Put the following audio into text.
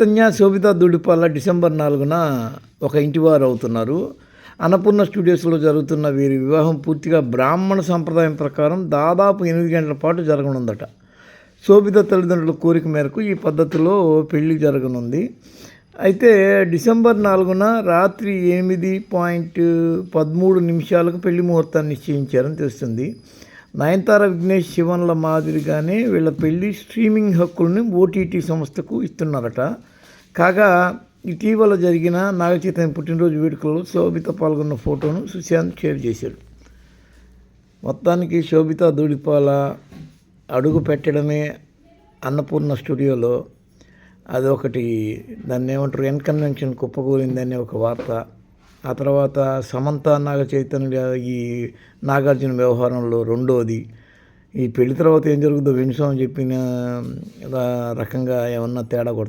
చైతన్య శోభిత దుడిపాల December నాలుగున ఒక ఇంటివారు అవుతున్నారు. అన్నపూర్ణ స్టూడియోస్లో జరుగుతున్న వీరి వివాహం పూర్తిగా బ్రాహ్మణ సంప్రదాయం ప్రకారం దాదాపు ఎనిమిది గంటల పాటు జరగనుందట. శోభిత తల్లిదండ్రుల కోరిక మేరకు ఈ పద్ధతిలో పెళ్ళి జరగనుంది. అయితే డిసెంబర్ నాలుగున రాత్రి ఎనిమిది పాయింట్ పదమూడు నిమిషాలకు పెళ్ళి ముహూర్తాన్ని నిశ్చయించారని తెలుస్తుంది. నయనతార విఘ్నేష్ శివన్ల మాదిరిగానే వీళ్ళ పెళ్ళి స్ట్రీమింగ్ హక్కుల్ని ఓటీటీ సంస్థకు ఇస్తున్నారట. కాగా ఇటీవల జరిగిన నాగచైతన్య పుట్టినరోజు వేడుకల్లో శోభిత పాల్గొన్న ఫోటోను సుశాంత్ షేర్ చేశాడు. మొత్తానికి శోభిత దూడిపాల అడుగు పెట్టడమే అన్నపూర్ణ స్టూడియోలో. అదొకటి దాన్ని ఏమంటారు ఎన్కన్వెన్షన్ కుప్పకూలిందని ఒక వార్త. ఆ తర్వాత సమంత నాగ చైతన్య ఈ నాగార్జున వ్యవహారంలో రెండోది. ఈ పెళ్ళి తర్వాత ఏం జరుగుతుందో వినిసాం చెప్పిన రకంగా ఏమన్నా తేడా కొడుతుంది?